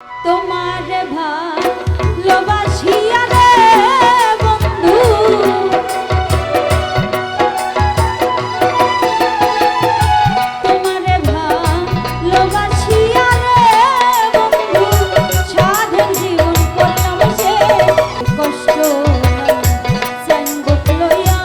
তোমার ভালোবাসিয়া রে বন্ধু। তোমার ভালোবাসিয়া রে বন্ধু, সাধন জীবন করলাম সে। কষ্ট সঙ্গত লইয়া